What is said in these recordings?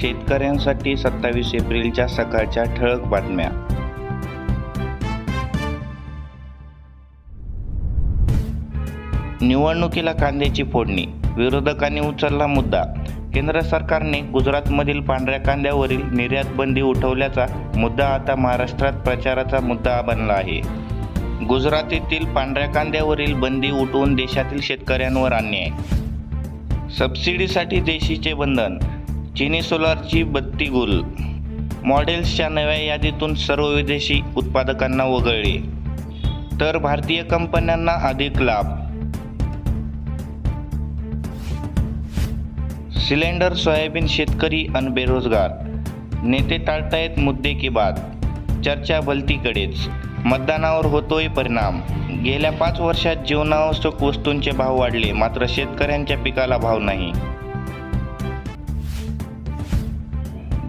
शेतकऱ्यांसाठी सत्तावीस एप्रिलच्या सकाळच्या ठळक बातम्या. निवडणुकीला कांद्याची फोडणी विरोधकांनी उचलला मुद्दा. केंद्र सरकारने गुजरातमधील पांढऱ्या कांद्यावरील निर्यात बंदी उठवल्याचा मुद्दा आता महाराष्ट्रात प्रचाराचा मुद्दा बनला आहे. गुजरातीतील पांढऱ्या कांद्यावरील बंदी उठवून देशातील शेतकऱ्यांवर अन्याय. सबसिडीसाठी देशीचे बंधन चिनी सोलारची बत्ती गुल. मॉडेल्सच्या नव्या यादीतून सर्व विदेशी उत्पादकांना वगळले. तर भारतीय कंपन्यांना अधिक लाभ. सिलेंडर सोयाबीन शेतकरी आणि बेरोजगार. नेते टाळतायत मुद्दे की बात चर्चा भलतीकडेच. मतदानावर होतोय परिणाम. गेल्या पाच वर्षात जीवनावश्यक वस्तूंचे भाव वाढले मात्र शेतकऱ्यांच्या पिकाला भाव नाही.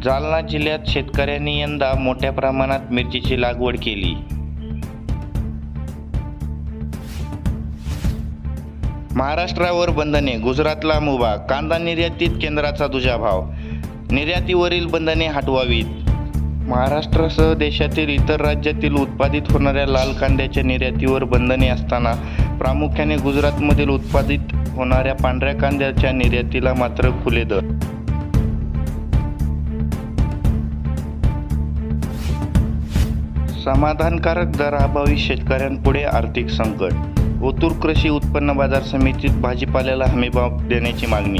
जालना जिल्ह्यात शेतकऱ्यांनी यंदा मोठ्या प्रमाणात मिरचीची लागवड केली. महाराष्ट्रावर बंधने गुजरातला मुभा कांदा निर्यातीत केंद्राचा दुजाभाव निर्यातीवरील बंधने हटवावीत. महाराष्ट्रासह देशातील इतर राज्यातील उत्पादित होणाऱ्या लाल कांद्याच्या निर्यातीवर बंधने असताना प्रामुख्याने गुजरातमधील उत्पादित होणाऱ्या पांढऱ्या कांद्याच्या निर्यातीला मात्र खुले दर. समाधानकारक दराअभावी शेतकऱ्यांपुढे आर्थिक संकट. ओतूर कृषी उत्पन्न बाजार समितीत भाजीपाल्याला हमीभाव देण्याची मागणी.